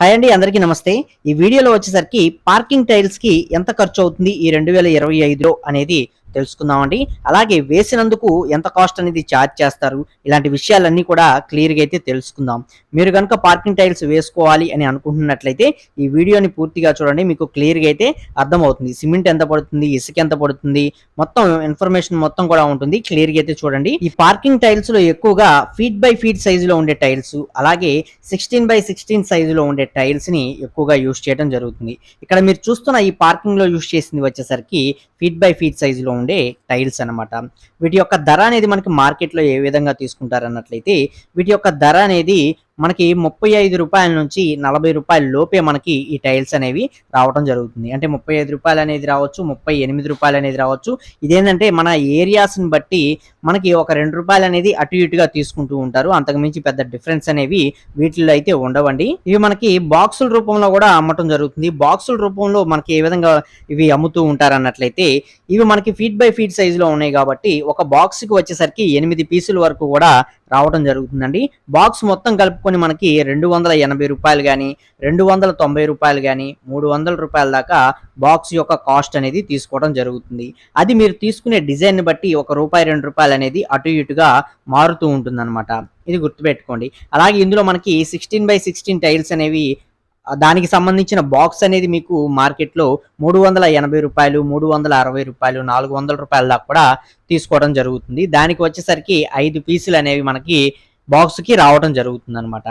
Hi అండి అందరికీ నమస్తే. ఈ వీడియోలో వచ్చేసరికి పార్కింగ్ టైల్స్కి ఎంత ఖర్చు అవుతుంది ఈ రెండు వేల ఇరవై ఐదులో అనేది తెలుసుకుందామండి. అలాగే వేసినందుకు ఎంత కాస్ట్ అనేది ఛార్జ్ చేస్తారు? ఇలాంటి విషయాలన్నీ కూడా క్లియర్గా అయితే తెలుసుకుందాం. మీరు కనుక పార్కింగ్ టైల్స్ వేసుకోవాలి అని అనుకుంటున్నట్లయితే ఈ వీడియోని పూర్తిగా చూడండి. మీకు క్లియర్గా అయితే అర్థమవుతుంది. సిమెంట్ ఎంత పడుతుంది? ఇసుక ఎంత పడుతుంది? మొత్తం ఇన్ఫర్మేషన్ మొత్తం కూడా ఉంటుంది. క్లియర్గా అయితే చూడండి. ఈ పార్కింగ్ టైల్స్లో ఎక్కువగా ఫీట్ బై ఫీట్ సైజులో ఉండే టైల్స్ అలాగే సిక్స్టీన్ బై సిక్స్టీన్ సైజులో ఉండే టైల్స్ని ఎక్కువగా యూస్ చేయడం జరుగుతుంది. ఇక్కడ మీరు చూస్తున్న ఈ పార్కింగ్లో యూస్ చేసింది వచ్చేసరికి ఫీట్ బై ఫీట్ సైజులో ఉండే టైల్స్ అన్నమాట. వీటి యొక్క ధర అనేది మనకి మార్కెట్లో ఏ విధంగా తీసుకుంటారు అన్నట్లయితే వీటి యొక్క ధర అనేది మనకి ముప్పై ఐదు రూపాయల నుంచి నలభై రూపాయల లోపే మనకి ఈ టైల్స్ అనేవి రావడం జరుగుతుంది. అంటే ముప్పై ఐదు రూపాయలు అనేది రావచ్చు ముప్పై ఎనిమిది రూపాయలు అనేది రావచ్చు. ఇదేంటంటే మన ఏరియాస్ని బట్టి మనకి ఒక రెండు రూపాయలు అనేది అటు ఇటుగా తీసుకుంటూ ఉంటారు. అంతకుమించి పెద్ద డిఫరెన్స్ అనేవి వీటిల్లో అయితే ఉండవండి. ఇవి మనకి బాక్సుల రూపంలో కూడా అమ్మటం జరుగుతుంది. బాక్సుల రూపంలో మనకి ఏ విధంగా ఇవి అమ్ముతూ ఉంటారు అన్నట్లయితే ఇవి మనకి ఫీట్ బై ఫీట్ సైజులో ఉన్నాయి కాబట్టి ఒక బాక్స్కి వచ్చేసరికి ఎనిమిది పీసుల వరకు కూడా రావడం జరుగుతుందండి. బాక్స్ మొత్తం కలుపుకొని మనకి రెండు వందల ఎనభై రూపాయలు కానీ రెండు వందల తొంభై రూపాయలు కానీ మూడు వందల రూపాయల దాకా బాక్స్ యొక్క కాస్ట్ అనేది తీసుకోవడం జరుగుతుంది. అది మీరు తీసుకునే డిజైన్ బట్టి ఒక రూపాయి రెండు రూపాయలు అనేది అటు ఇటుగా మారుతూ ఉంటుందన్నమాట. ఇది గుర్తుపెట్టుకోండి. అలాగే ఇందులో మనకి సిక్స్టీన్ బై సిక్స్టీన్ టైల్స్ అనేవి దానికి సంబంధించిన బాక్స్ అనేది మీకు మార్కెట్లో మూడు వందల ఎనభై రూపాయలు మూడు వందల అరవై రూపాయలు నాలుగు వందల రూపాయల దాకా కూడా తీసుకోవడం జరుగుతుంది. దానికి వచ్చేసరికి ఐదు పీసులు అనేవి మనకి బాక్స్కి రావడం జరుగుతుంది అనమాట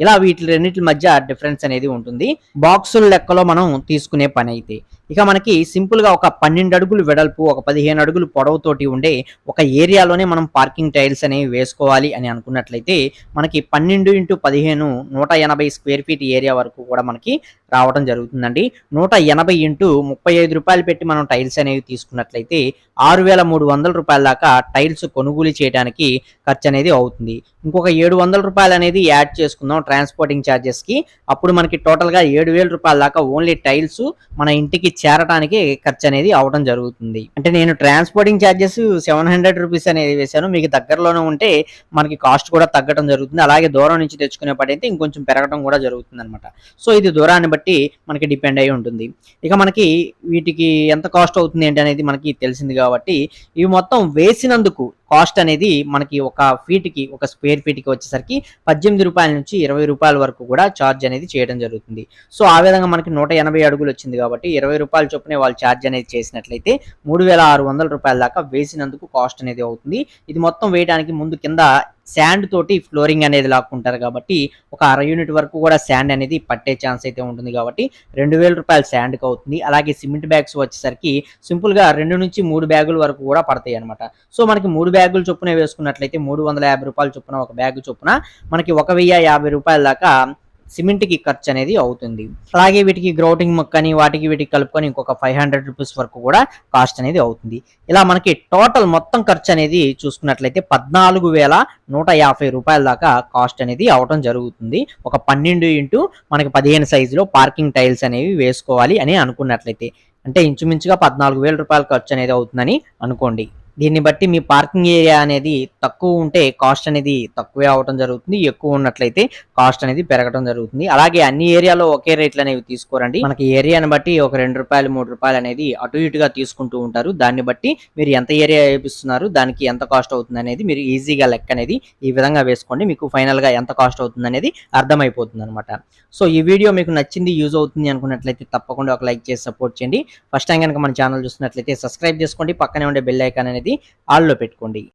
ఇలా వీటి రెండింటి మధ్య డిఫరెన్స్ అనేది ఉంటుంది. బాక్సుల లెక్కలో మనం తీసుకునే పని అయితే. ఇక మనకి సింపుల్గా ఒక పన్నెండు అడుగులు వెడల్పు ఒక పదిహేను అడుగులు పొడవుతోటి ఉండే ఒక ఏరియాలోనే మనం పార్కింగ్ టైల్స్ అనేవి వేసుకోవాలి అని అనుకున్నట్లయితే మనకి పన్నెండు ఇంటూ పదిహేను నూట ఎనభై స్క్వేర్ ఫీట్ ఏరియా వరకు కూడా మనకి రావడం జరుగుతుందండి. నూట ఎనభై ఇంటూ ముప్పై ఐదు రూపాయలు పెట్టి మనం టైల్స్ అనేవి తీసుకున్నట్లయితే ఆరు వేల మూడు వందల రూపాయల దాకా టైల్స్ కొనుగోలు చేయడానికి ఖర్చు అనేది అవుతుంది. ఇంకొక ఏడు వందల రూపాయలు అనేది యాడ్ చేసుకుందాం ట్రాన్స్పోర్టింగ్ ఛార్జెస్కి అప్పుడు మనకి టోటల్గా ఏడు వేల రూపాయల దాకా ఓన్లీ టైల్స్ మన ఇంటికి చేరడానికి ఖర్చు అనేది అవడం జరుగుతుంది. అంటే నేను transporting charges seven hundred rupees అనేది వేశాను. మీకు దగ్గరలోనే ఉంటే మనకి కాస్ట్ కూడా తగ్గడం జరుగుతుంది. అలాగే దూరం నుంచి తెచ్చుకునే పడైతే ఇంకొంచెం పెరగడం కూడా జరుగుతుంది అనమాట సో ఇది దూరాన్ని బట్టి మనకి డిపెండ్ అయి ఉంటుంది. ఇక మనకి వీటికి ఎంత కాస్ట్ అవుతుంది ఏంటి అనేది మనకి తెలిసింది కాబట్టి ఇవి మొత్తం వేసినందుకు కాస్ట్ అనేది మనకి ఒక ఫీట్కి ఒక స్క్వేర్ ఫీట్కి వచ్చేసరికి పద్దెనిమిది రూపాయల నుంచి ఇరవై రూపాయల వరకు కూడా ఛార్జ్ అనేది చేయడం జరుగుతుంది. సో ఆ విధంగా మనకి నూట ఎనభై అడుగులు వచ్చింది కాబట్టి ఇరవై రూపాయల చొప్పునే వాళ్ళు ఛార్జ్ అనేది చేసినట్లయితే మూడు వేల ఆరు వందల రూపాయల దాకా వేసినందుకు కాస్ట్ అనేది అవుతుంది. ఇది మొత్తం వేయడానికి ముందు కింద శాండ్ తోటి ఫ్లోరింగ్ అనేది లాక్కుంటారు కాబట్టి ఒక అర యూనిట్ వరకు కూడా శాండ్ అనేది పట్టే ఛాన్స్ అయితే ఉంటుంది కాబట్టి రెండు వేల రూపాయలు శాండ్కి అవుతుంది. అలాగే సిమెంట్ బ్యాగ్స్ వచ్చేసరికి సింపుల్గా రెండు నుంచి మూడు బ్యాగుల వరకు కూడా పడతాయి అనమాట సో మనకి మూడు బ్యాగులు చొప్పున వేసుకున్నట్లయితే మూడు వందల యాభై రూపాయల చొప్పున ఒక బ్యాగ్ చొప్పున మనకి ఒక వెయ్యి యాభై రూపాయల దాకా సిమెంట్కి ఖర్చు అనేది అవుతుంది. అలాగే వీటికి గ్రౌటింగ్ మొక్కని వాటికి వీటికి కలుపుకొని ఇంకొక ఫైవ్ హండ్రెడ్ రూపీస్ వరకు కూడా కాస్ట్ అనేది అవుతుంది. ఇలా మనకి టోటల్ మొత్తం ఖర్చు అనేది చూసుకున్నట్లయితే పద్నాలుగు వేల నూట యాభై రూపాయల దాకా కాస్ట్ అనేది అవటం జరుగుతుంది. ఒక పన్నెండు ఇంటూ మనకి పదిహేను సైజులో పార్కింగ్ టైల్స్ అనేవి వేసుకోవాలి అని అనుకున్నట్లయితే. అంటే ఇంచుమించుగా పద్నాలుగు వేల రూపాయల ఖర్చు అనేది అవుతుందని అనుకోండి. దీన్ని బట్టి మీ పార్కింగ్ ఏరియా అనేది తక్కువ ఉంటే కాస్ట్ అనేది తక్కువే అవటం జరుగుతుంది. ఎక్కువ ఉన్నట్లయితే కాస్ట్ అనేది పెరగడం జరుగుతుంది. అలాగే అన్ని ఏరియాలో ఒకే రేట్లు అనేవి తీసుకోరండి. మనకి ఏరియాని బట్టి ఒక రెండు రూపాయలు మూడు రూపాయలు అనేది అటు ఇటుగా తీసుకుంటూ ఉంటారు. దాన్ని బట్టి మీరు ఎంత ఏరియా వేపిస్తున్నారు దానికి ఎంత కాస్ట్ అవుతుంది అనేది మీరు ఈజీగా లెక్క అనేది ఈ విధంగా వేసుకోండి. మీకు ఫైనల్గా ఎంత కాస్ట్ అవుతుంది అనేది అర్థమైపోతుంది అనమాట సో ఈ వీడియో మీకు నచ్చింది యూజ్ అవుతుంది అనుకున్నట్లయితే తప్పకుండా ఒక లైక్ చేసి సపోర్ట్ చేయండి. ఫస్ట్ టైం కనుక మన ఛానల్ చూసినట్లయితే సబ్స్క్రైబ్ చేసుకోండి. పక్కనే ఉండే బెల్ ఐకాన్ అనేది ఆల్లో పెట్టుకోండి.